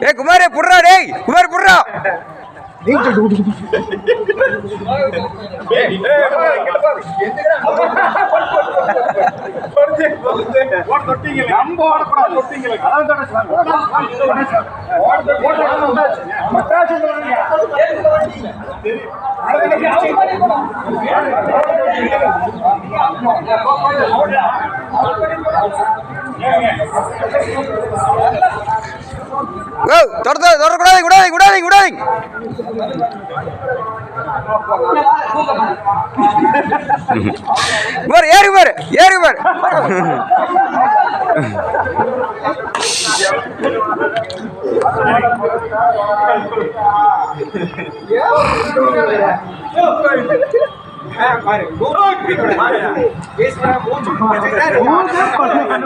ஏ குமாரே புடுறா டேய் குமார் புடுறா நீங்க ஓ தொடர்ந்து தொடரக்கூடாது விடாதீங்க விடாதீங்க விடாதீங்க குமார் ஏறி குமார் ஏறி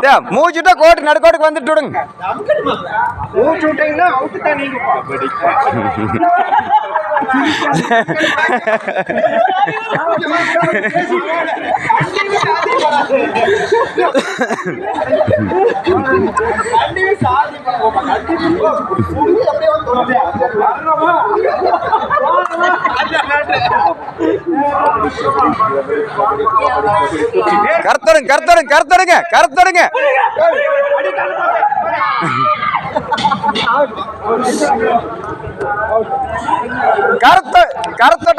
டேய், மூச்சுட்டா கோட்டு நடுக்கோட்டுக்கு வந்துட்டு விடுங்க. மூச்சு விட்டீங்கன்னா அவுட்டு தான் நீங்க. கருத்தருங்க கருத்தருங்க கருத்தருங்க கருத்தருங்க கருத்து கருத்தட்ட